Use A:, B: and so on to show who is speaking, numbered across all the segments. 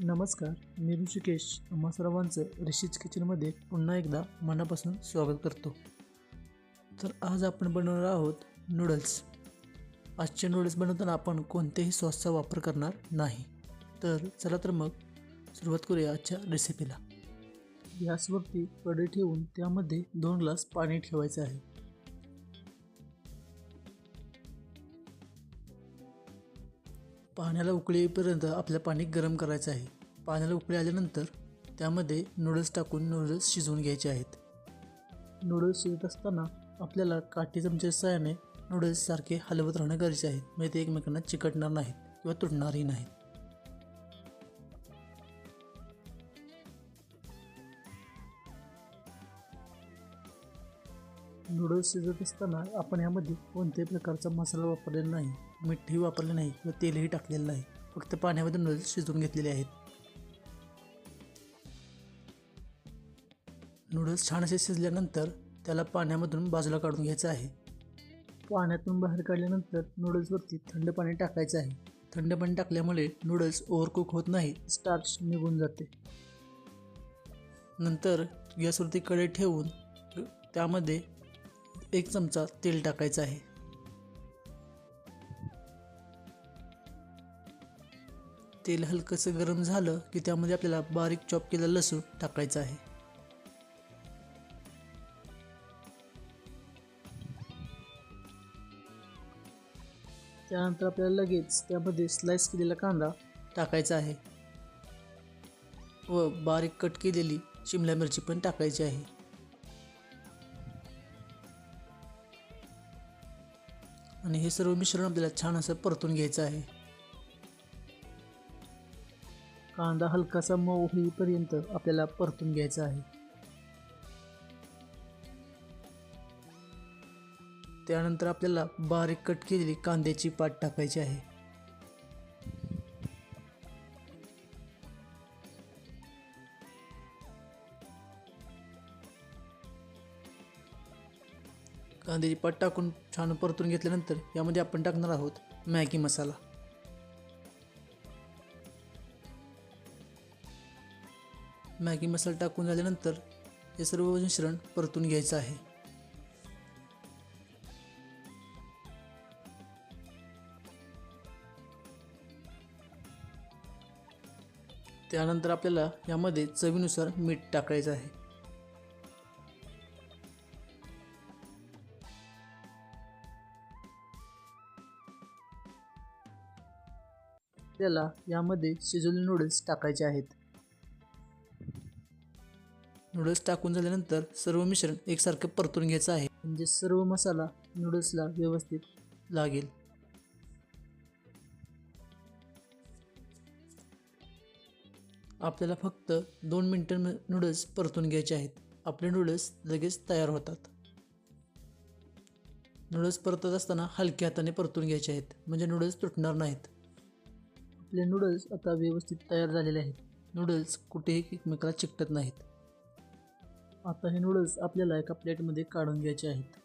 A: नमस्कार मी ऋषिकेश आम्हा सर्वांचं ऋषीज किचनमध्ये पुन्हा एकदा मनापासून स्वागत करतो. तर आज आपण बनवणार आहोत नूडल्स आजचे नूडल्स बनवताना आपण कोणत्याही सॉसचा वापर करणार नाही. तर चला तर मग सुरुवात करूया आजच्या रेसिपीला गॅसवरती कढई ठेवून त्यामध्ये दोन ग्लास पाणी ठेवायचं आहे. पाण्याला उकळी येईपर्यंत आपलं पाणी गरम करायचं आहे. पाण्याला उकळी आल्यानंतर त्यामध्ये नूडल्स टाकून नूडल्स शिजवून घ्यायचे आहेत. नूडल्स शिजत असताना आपल्याला काठी चमच्या सहाय्याने नूडल्स सारखे हलवत राहणं गरजेचे आहे. म्हणजे ते एकमेकांना चिकटणार नाहीत किंवा तुटणारही नाहीत. नूडल्स शिजत असताना आपण यामध्ये कोणत्याही प्रकारचा मसाला वापरलेला नाही. मिठही वापरले नाही व तेलही टाकलेलं नाही. फक्त पाण्यामध्ये नूडल्स शिजवून घेतलेले आहेत. नूडल्स छान असे शिजल्यानंतर त्याला पाण्यामधून बाजूला काढून घ्यायचं आहे. पाण्यातून बाहेर काढल्यानंतर नूडल्सवरती थंड पाणी टाकायचं आहे. थंड पाणी टाकल्यामुळे नूडल्स ओव्हरकुक होत नाही स्टार्च निघून जाते. नंतर गॅसवरती कडे ठेवून त्यामध्ये एक चमचा तेल टाकायचं आहे. तेल हलकंसं गरम झालं की त्यामध्ये आपल्याला बारीक चॉप केलं लसूण टाकायचं आहे. त्यानंतर आपल्याला लगेच त्यामध्ये स्लाइस केलेला कांदा टाकायचा आहे. व बारीक कट केलेली शिमला मिरची पण टाकायची आहे. आणि हे सर्व मिश्रण आपल्याला छान असं परतून घ्यायचं आहे. कांदा हलकासा मऊ होईपर्यंत आपल्याला परतून घ्यायचा आहे. त्यानंतर आपल्याला बारीक कट केलेली कांद्याची पात टाकायची आहे. कांद्याची पात टाकून छान परतून घेतल्यानंतर यामध्ये आपण टाकणार आहोत मॅगी मसाला. मॅगी मसाला टाकून झाल्यानंतर हे सर्व मिश्रण परतून घ्यायचं आहे. त्यानंतर आपल्याला यामध्ये चवीनुसार मीठ टाकायचं आहे. आपल्याला यामध्ये शिजवलेले नूडल्स टाकायचे आहेत. नूडल्स टाकून झाल्यानंतर सर्व मिश्रण एकसारखं परतून घ्यायचं आहे. म्हणजे सर्व मसाला नूडल्सला व्यवस्थित लागेल. आपल्याला फक्त दोन मिनटं नूडल्स परतून घ्यायचे आहेत. आपले नूडल्स लगेच तयार होतात. नूडल्स परतत असताना हलक्या हाताने परतून घ्यायचे आहेत. म्हणजे नूडल्स तुटणार नाहीत. आपले नूडल्स आता व्यवस्थित तयार झालेले आहेत. नूडल्स कुठेही एकमेकाला चिकटत नाहीत. आता हे नूडल्स आपल्याला एका प्लेटमध्ये काढून घ्यायचे आहेत.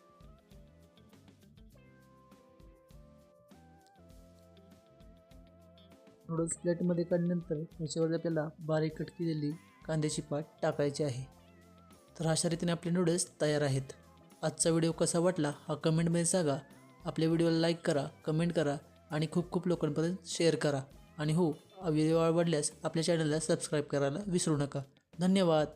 A: नूडल्स प्लेटमध्ये काढल्यानंतर त्याच्यावर आपल्याला बारीक कट केलेली कांद्याची पाट टाकायची आहे. तर अशा रीतीने आपले नूडल्स तयार आहेत. आजचा व्हिडिओ कसा वाटला हा कमेंटमध्ये सांगा. आपल्या व्हिडिओला लाईक करा कमेंट करा आणि खूप खूप लोकांपर्यंत शेअर करा. आणि हो व्हिडिओ आवडल्यास आपल्या चॅनलला सबस्क्राईब करायला विसरू नका. धन्यवाद.